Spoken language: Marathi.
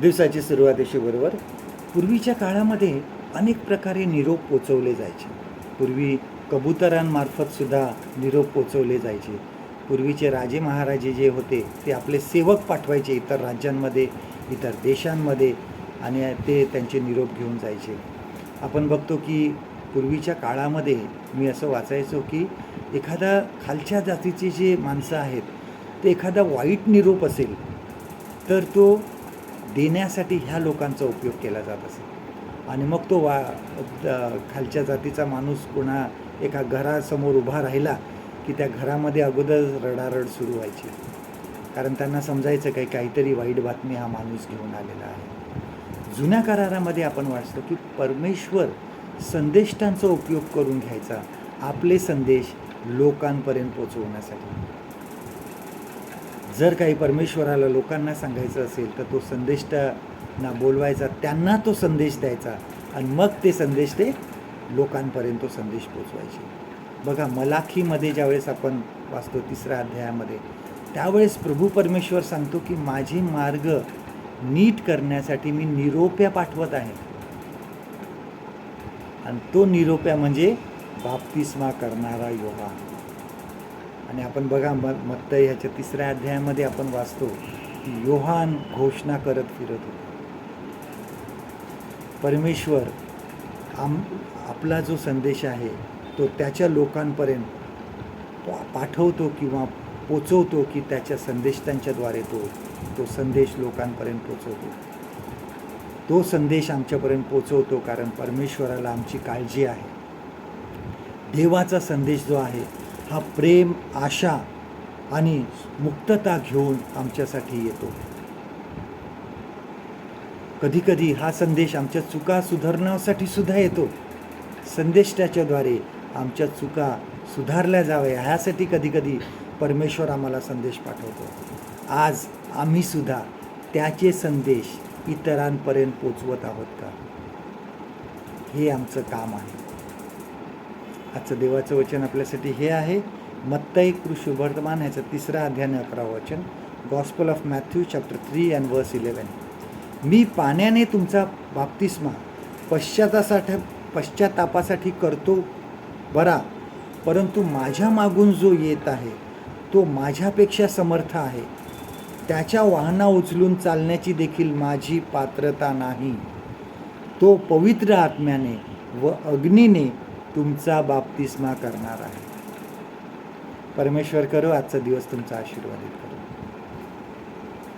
दिवसाची सुरुवातीशी बरोबर. पूर्वीच्या काळामध्ये अनेक प्रकारे निरोप पोचवले जायचे. पूर्वी कबुतरांमार्फतसुद्धा निरोप पोचवले जायचे. पूर्वीचे राजे महाराजे जे होते ते आपले सेवक पाठवायचे इतर राज्यांमध्ये इतर देशांमध्ये आणि ते त्यांचे निरोप घेऊन जायचे. आपण बघतो की पूर्वीच्या काळामध्ये मी असं वाचायचो की एखादा खालच्या जातीचे जे माणसं आहेत ते एखादा वाईट निरोप असेल तर तो देण्यासाठी ह्या लोकांचा उपयोग केला जात असे. आणि मग तो वा द- खालच्या जातीचा माणूस पुन्हा एका घरासमोर उभा राहिला की त्या घरामध्ये अगोदर रडारड सुरू व्हायची. कारण त्यांना समजायचं काही काहीतरी वाईट बातमी हा माणूस घेऊन आलेला आहे. जुन्या करारामध्ये आपण वाचतो की परमेश्वर संदेष्टांचा उपयोग करून घ्यायचा. आपले संदेश लोकांपर्यंत पोचवण्यासाठी जर काही परमेश्वराला लोकांना सांगायचं असेल तर तो संदेष्टांना बोलवायचा त्यांना तो संदेश द्यायचा आणि मग ते संदेश ते लोकांपर्यंत तो संदेश पोचवायचे. बघा मलाखीमध्ये ज्यावेळेस आपण वाचतो तिसऱ्या अध्यायामध्ये त्यावेळेस प्रभू परमेश्वर सांगतो की माझे मार्ग नीट करण्यासाठी मी निरोप्या पाठवत आहे. आणि तो निरोप्या म्हणजे बाप्तिस्मा करणारा योगा आणि आपण बघा म मत्त ह्याच्या तिसऱ्या अध्यायामध्ये आपण वाचतो की योहान घोषणा करत फिरत होतो. परमेश्वर आम आपला जो संदेश आहे तो त्याच्या लोकांपर्यंत पाठवतो किंवा पोचवतो की त्याच्या संदेश त्यांच्याद्वारे तो तो संदेश लोकांपर्यंत पोचवतो. तो संदेश आमच्यापर्यंत पोचवतो कारण परमेश्वराला आमची काळजी आहे. देवाचा संदेश जो आहे हा प्रेम आशा आणि मुक्तता घेऊन आमच्यासाठी येतो. कधीकधी हा संदेश आमच्या चुका सुधारण्यासाठी सुद्धा येतो. संदेश त्याच्याद्वारे आमच्या चुका सुधारल्या जाव्या ह्यासाठी कधीकधी परमेश्वर आम्हाला संदेश पाठवतो. आज आम्हीसुद्धा त्याचे संदेश इतरांपर्यंत पोचवत आहोत का? हे आमचं काम आहे. आजचं देवाचं वचन आपल्यासाठी हे आहे. मत्तई कृषी वर्तमान ह्याचं तिसरा अध्याय अकरा वचन. Gospel of Matthew chapter three and verse eleven मी पाण्याने तुमचा बाप्तिस्मा पश्चातासाठी पश्चातापासाठी करतो बरा परंतु माझ्या मागून जो येत आहे तो माझ्यापेक्षा समर्थ आहे. त्याच्या वाहना उचलून चालण्याची देखील माझी पात्रता नाही. तो पवित्र आत्म्याने व अग्नीने तुमचा बाप्तिस्मा करणार आहे. परमेश्वर करो आजचा दिवस तुमचा आशीर्वादित करो